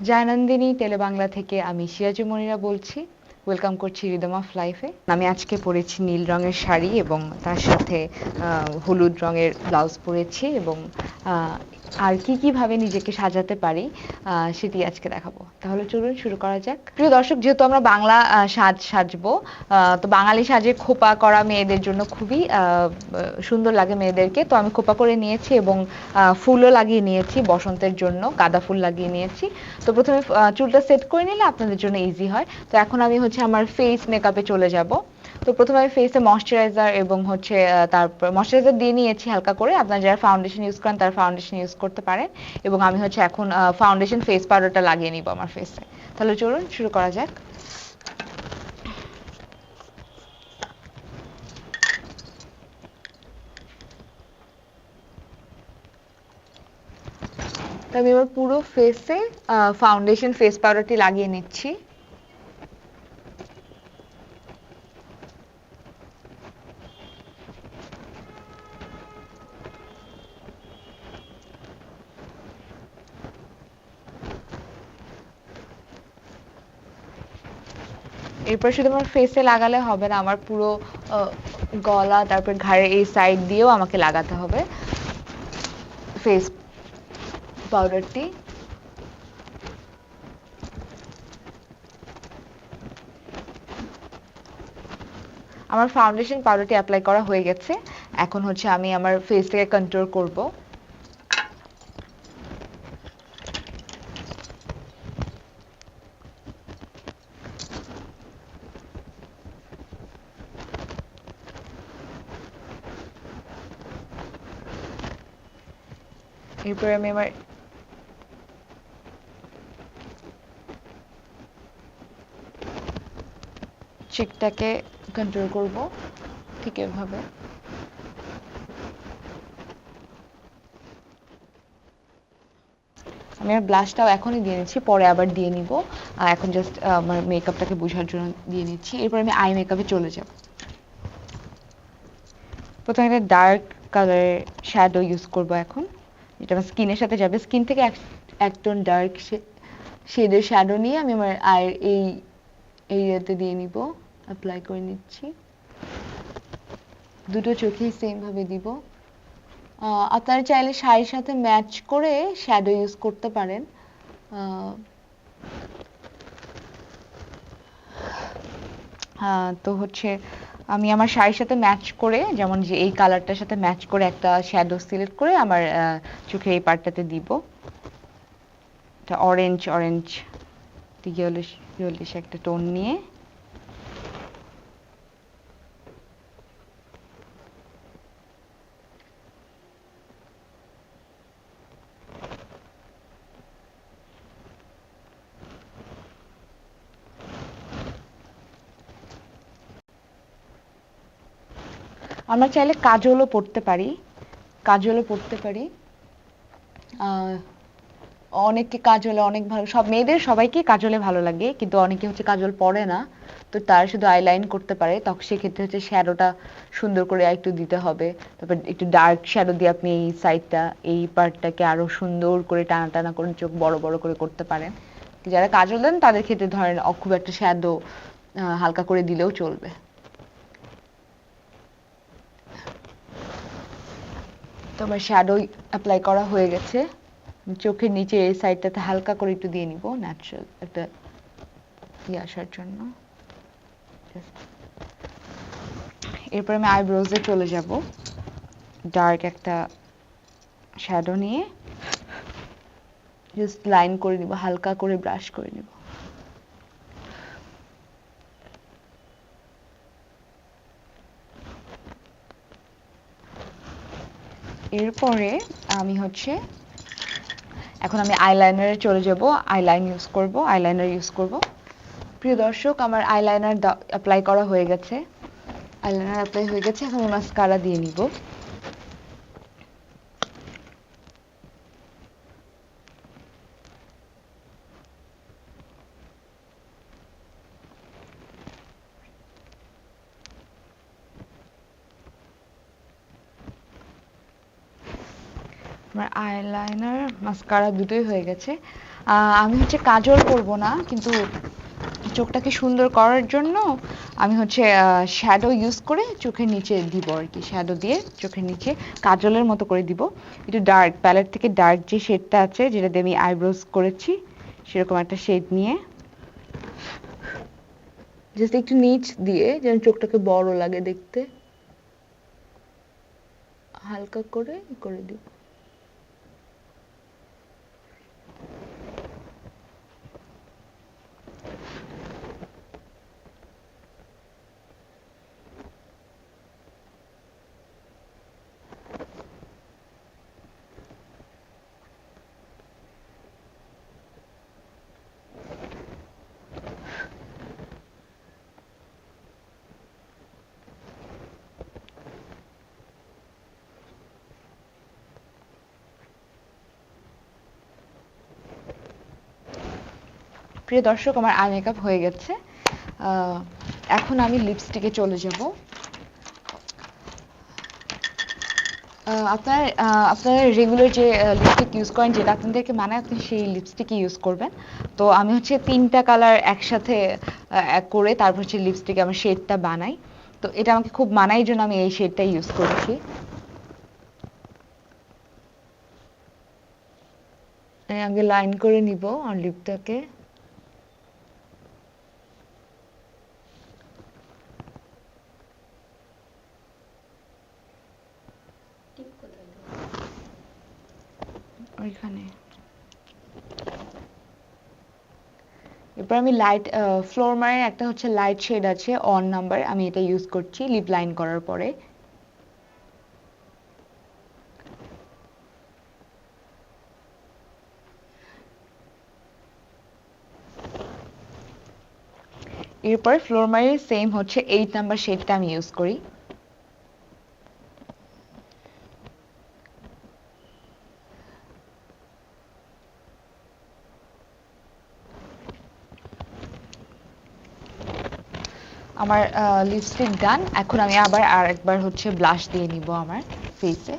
জয়নন্দিনী তেলেবাংলা থেকে আমি সিরাজু মনিরা বলছি। ওয়েলকাম করছি রিদম অফ লাইফে আমি আজকে পরেছি নীল রঙের শাড়ি এবং তার সাথে হলুদ রঙের ব্লাউজ পরেছি এবং আর কি কীভাবে নিজেকে সাজাতে পারি সেটি আজকে দেখাবো। তাহলে চলুন শুরু করা যাক। প্রিয় দর্শক, যেহেতু আমরা বাংলা সাজ সাজবো তো বাঙালি সাজে খোপা করা মেয়েদের জন্য খুবই সুন্দর লাগে মেয়েদেরকে। তো আমি খোপা করে নিয়েছি এবং ফুলও লাগিয়ে নিয়েছি বসন্তের জন্য, গাঁদা ফুল লাগিয়ে নিয়েছি। তো প্রথমে চুলটা সেট করে নিলে আপনাদের জন্য ইজি হয়। তো এখন আমি হচ্ছে আমার ফেস মেকআপে চলে যাব। তো প্রথমে আমি ফেসে ময়শ্চারাইজার এবং হচ্ছে তারপর ময়শ্চারাইজার দিয়ে নিয়েছি হালকা করে। আপনারা যারা ফাউন্ডেশন ইউজ করেন, তারা ফাউন্ডেশন ইউজ করতে পারেন। এবং আমি হচ্ছে এখন ফাউন্ডেশন ফেস পাউডারটা লাগিয়ে নিব আমার ফেসে তাহলে চলুন, শুরু করা যাক। আমি এবার পুরো ফেসে ফাউন্ডেশন ফেস পাউডারটি লাগিয়ে নিচ্ছি। এরপর শুধু আমার ফেসে লাগালে হবে না, আমার পুরো গলা, তারপর ঘাড়ের এই সাইড দিয়েও আমাকে লাগাতে হবে। ফেস পাউডারটি আমার ফাউন্ডেশন পাউডারটি অ্যাপ্লাই করা হয়ে গেছে। এখন হচ্ছে আমি আমার ফেসটাকে কন্ট্রোল করব। এরপরে আমি আমার চিকটাকে কন্ট্রোল করব, ঠিক এভাবে। আমি আর ব্লাশটাও এখনই দিয়ে নিচ্ছি, পরে আবার দিয়ে নিব। আর এখন জাস্ট আমার মেকআপটাকে বোঝার জন্য দিয়ে নিচ্ছি। এরপর আমি আই মেকআপে চলে যাব। প্রথমে একটা ডার্ক কালারের শ্যাডো ইউজ করব এখন। যেটা আমার স্কিনের সাথে যাবে। স্কিন থেকে এক টোন ডার্ক শেডের শ্যাডো নিয়ে আমি আমার আয়ের এই এরিয়াতে দিয়ে নিব। অ্যাপ্লাই করে নিচ্ছি। দুটো চোখেই সেম ভাবে দিব। আপনারা চাইলে শাড়ির সাথে ম্যাচ করে শ্যাডো ইউজ করতে পারেন। তো হচ্ছে আমি আমার শাড়ির সাথে ম্যাচ করে, যেমন যে এই কালারটার সাথে ম্যাচ করে একটা শ্যাডো সিলেক্ট করে আমার চোখের এই পার্টটাতে দিব। অরেঞ্জ অরেঞ্জ একটা টোন নিয়ে। আমরা চাইলে কাজলও পড়তে পারি, কাজলও পড়তে পারি। অনেককে কাজলে অনেক ভালো, সব মেয়েদের সবাইকে কাজলে ভালো লাগে, কিন্তু অনেকে হচ্ছে কাজল পরে না, তো তারা শুধু আইলাইন করতে পারে তখন সেক্ষেত্রে হচ্ছে শ্যাডোটা সুন্দর করে একটু দিতে হবে। তারপর একটু ডার্ক শ্যাডো দিয়ে আপনি এই সাইডটা এই পার্টটাকে আরও সুন্দর করে টানা টানা করে চোখ বড় বড় করে করতে পারেন। যারা কাজল দেন, তাদের ক্ষেত্রে ধরেন খুব একটা শ্যাডো হালকা করে দিলেও চলবে। তো আমার শ্যাডো অ্যাপ্লাই করা হয়ে গেছে। চোখের নিচে এই সাইডটাতে হালকা করে একটু দিয়ে নিব ন্যাচারাল একটা ইয়ে আসার জন্য. এরপর আমি আইব্রোজে চলে যাব। ডার্ক একটা শ্যাডো নিয়ে। জাস্ট লাইন করে নিব, হালকা করে ব্রাশ করে নিব। এরপরে আমি হচ্ছে, এখন আমি আইলাইনারে চলে যাব আইলাইন ইউজ করব আইলাইনার ইউজ করব। প্রিয় দর্শক, আমার আইলাইনার অ্যাপ্লাই করা হয়ে গেছে। আইলাইনার অ্যাপ্লাই হয়ে গেছে, এখন আমি মাস্কারা দিয়ে নিব। আমার আইলাইনার মাস্কারা দুটোই হয়ে গেছে। আমি হচ্ছে কাজল করব না, কিন্তু চোখটাকে সুন্দর করার জন্য আমি হচ্ছে শ্যাডো ইউজ করে চোখের নিচে দিব আর কি। শ্যাডো দিয়ে চোখের নিচে কাজলের মতো করে দিব। একটু ডার্ক প্যালেট থেকে ডার্ক যে শেডটা আছে, যেটা দিয়ে আমি আইব্রোজ করেছি, সেরকম একটা শেড নিয়ে। জাস্ট একটু নিচ দিয়ে যেন চোখটাকে বড় লাগে দেখতে। হালকা করে করে দিব। প্রিয় দর্শক, আমার আই মেকআপ হয়ে গেছে। এখন আমি লিপস্টিকে চলে যাব। আপনার আপনারা রেগুলার যে লিপস্টিক ইউজ করেন, যেটা আপনাদেরকে মানে আপনি সেই লিপস্টিকই ইউজ করবেন। তো আমি হচ্ছে তিনটা কালার একসাথে করে তারপর হচ্ছে লিপস্টিকে আমার শেডটা বানাই। তো এটা আমাকে খুব মানাই জন্য আমি এই শেডটা ইউজ করছি। আগে লাইন করে নিব আর লিপটাকে ওইখানে। এরপর আমি লাইট ফ্লোর মারের একটা হচ্ছে লাইট শেড আছে অন নাম্বার আমি এটা ইউজ করছি লিপ লাইন করার পরে। এরপর ফ্লোর মারের সেম হচ্ছে এইট নাম্বার শেডটা আমি ইউজ করি। আমার লিপস্টিক ডান এখন আমি আবার আর একবার হচ্ছে ব্লাশ দিয়ে নিব আমার ফেসে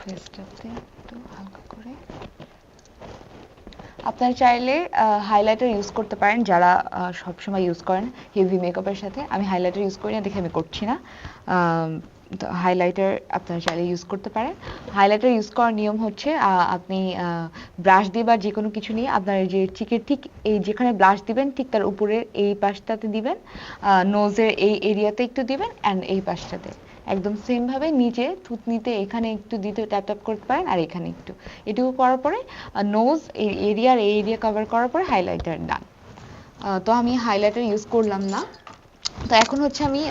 ফেসটাতে একটু হালকা করে আপনারা চাইলে হাইলাইটার ইউজ করতে পারেন যারা সবসময় ইউজ করেন হেভি মেকআপের সাথে। আমি হাইলাইটার ইউজ করি না, দেখে আমি করছি না। হাইলাইটার আপনারা চাইলে ইউজ করতে পারেন। হাইলাইটার ইউজ করার নিয়ম হচ্ছে আপনি ব্রাশ দিয়ে বা যে কোনো কিছু নিয়ে আপনার যে চিকের ঠিক এই যেখানে ব্রাশ দিবেন, ঠিক তার উপরের এই পাশটাতে দিবেন নোজের এই এরিয়াতে একটু দিবেন অ্যান্ড এই পাশটাতে। একদম সেম ভাবে নিচে থুতনিতে এখানে একটু দিতে ট্যাপ ট্যাপ করতে পারেন আর এখানে একটু। এটুকু করার পরে নোজ এই এরিয়া আর এই এরিয়া কভার করার পরে হাইলাইটার ডান। তো আমি হাইলাইটার ইউজ করলাম না। তো এখন হচ্ছে আমি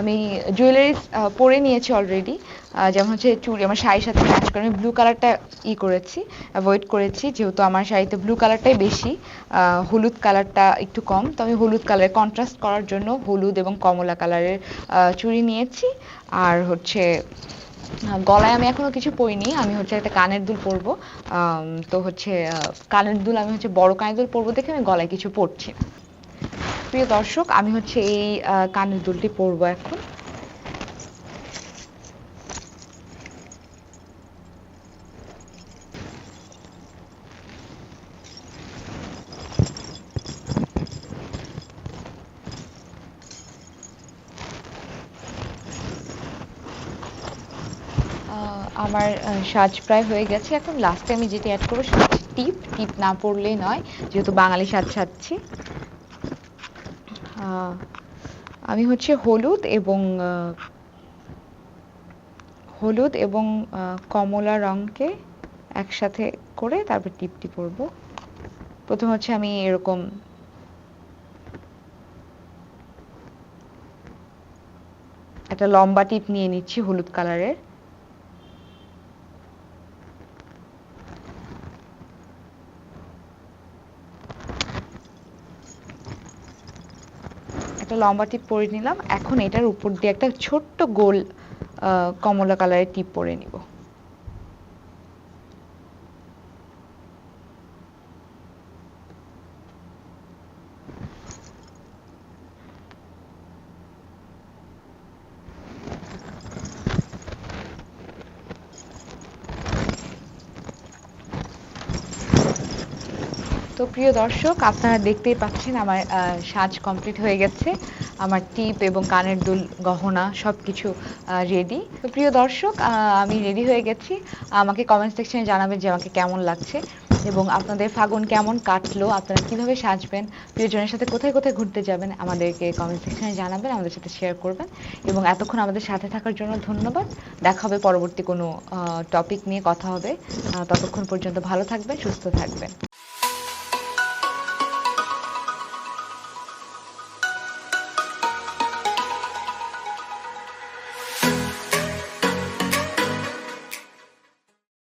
আমি জুয়েলারি পরে নিয়েছি অলরেডি যেমন হচ্ছে চুড়ি, আমার শাড়ির সাথে ম্যাচ করে আমি ব্লু কালারটা ই করেছি অ্যাভয়েড করেছি, যেহেতু আমার শাড়িতে ব্লু কালারটাই বেশি হলুদ কালারটা একটু কম। তো আমি হলুদ কালারে কন্ট্রাস্ট করার জন্য হলুদ এবং কমলা কালারের চুড়ি নিয়েছি। আর হচ্ছে গলায় আমি এখনও কিছু পরিনি, আমি হচ্ছে একটা কানের দুল পরবো। তো হচ্ছে কানের দুল আমি হচ্ছে বড় কানের দুল পরবো দেখে আমি গলায় কিছু পরছি। না প্রিয় দর্শক, আমি হচ্ছে এই কানের দুলটি পরবো এখন। আমার সাজ প্রায় হয়ে গেছে। এখন লাস্টে আমি যেটা অ্যাড করব সেটা টিপ। টিপ না পড়লেই নয়, যেহেতু বাঙালি সাজ সাজছি। আমি হচ্ছে হলুদ এবং হলুদ এবং কমলা রঙকে একসাথে করে তারপর টিপটি পরবো। প্রথম হচ্ছে আমি এরকম একটা লম্বা টিপ নিয়ে নিচ্ছি হলুদ কালারের। লম্বা টিপ পরে নিলাম। এখন এটার উপর দিয়ে একটা ছোট্ট গোল কমলা কালারের টিপ পরে নিব। তো প্রিয় দর্শক, আপনারা দেখতেই পাচ্ছেন আমার সাজ কমপ্লিট হয়ে গেছে। আমার টিপ এবং কানের দুল, গহনা সব কিছু রেডি তো প্রিয় দর্শক আমি রেডি হয়ে গেছি। আমাকে কমেন্ট সেকশনে জানাবেন যে আমাকে কেমন লাগছে এবং আপনাদের ফাগুন কেমন কাটলো, আপনারা কীভাবে সাজবেন, প্রিয়জনের সাথে কোথায় কোথায় ঘুরতে যাবেন, আমাদেরকে কমেন্ট সেকশনে জানাবেন, আমাদের সাথে শেয়ার করবেন। এবং এতক্ষণ আমাদের সাথে থাকার জন্য ধন্যবাদ। দেখা হবে পরবর্তী কোনো টপিক নিয়ে কথা হবে। ততক্ষণ পর্যন্ত ভালো থাকবেন, সুস্থ থাকবেন।